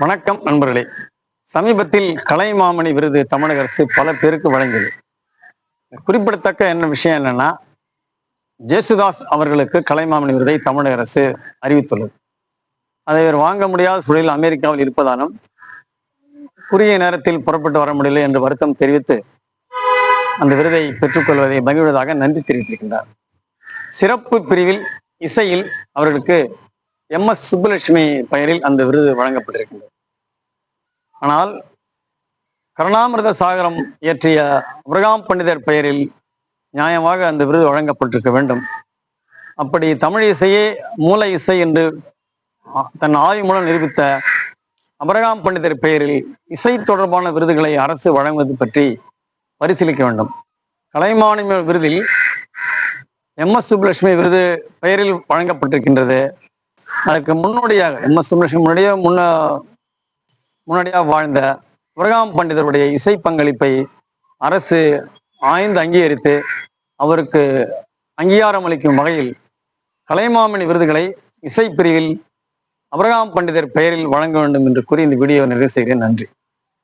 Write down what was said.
வணக்கம் நண்பர்களே. சமீபத்தில் கலைமாமணி விருது தமிழக அரசு பல பேருக்கு வழங்கியது. குறிப்பிடத்தக்க என்ன விஷயம் என்னன்னா ஜேசுதாஸ் அவர்களுக்கு கலைமாமணி விருதை தமிழக அரசு அறிவித்துள்ளது. அதை இவர் வாங்க முடியாத சூழலில் அமெரிக்காவில் இருப்பதாலும் குறுகிய நேரத்தில் புறப்பட்டு வர முடியல என்று வருத்தம் தெரிவித்து அந்த விருதை பெற்றுக்கொள்வதை மகிழ்வதாக நன்றி தெரிவித்திருக்கின்றார். சிறப்பு பிரிவில் இசையில் அவர்களுக்கு எம் எஸ் சுப்புலட்சுமி பெயரில் அந்த விருது வழங்கப்பட்டிருக்கின்றது. ஆனால் கருணாமிரத சாகரம் இயற்றிய அப்ரகாம் பண்டிதர் பெயரில் நியாயமாக அந்த விருது வழங்கப்பட்டிருக்க வேண்டும். அப்படி தமிழ் இசையே மூல இசை என்று தன் ஆய்வு மூலம் நிரூபித்த அபரகாம் பண்டிதர் பெயரில் இசை தொடர்பான விருதுகளை அரசு வழங்குவது பற்றி பரிசீலிக்க வேண்டும். கலைமானிய விருதில் எம் எஸ் சுப்புலட்சுமி விருது பெயரில் வழங்கப்பட்டிருக்கின்றது. அதுக்கு முன்னோடியாக எம் எஸ் சுப்புலட்சுமி முன்னாடியே முன்ன முன்னாடியாக வாழ்ந்த அபரகாம் பண்டிதருடைய இசை பங்களிப்பை அரசு ஆய்ந்து அங்கீகரித்து அவருக்கு அங்கீகாரம் அளிக்கும் வகையில் கலைமாமணி விருதுகளை இசை பிரிவில் பண்டிதர் பெயரில் வழங்க வேண்டும் என்று கூறி இந்த வீடியோ நிறைவு செய்கிறேன். நன்றி.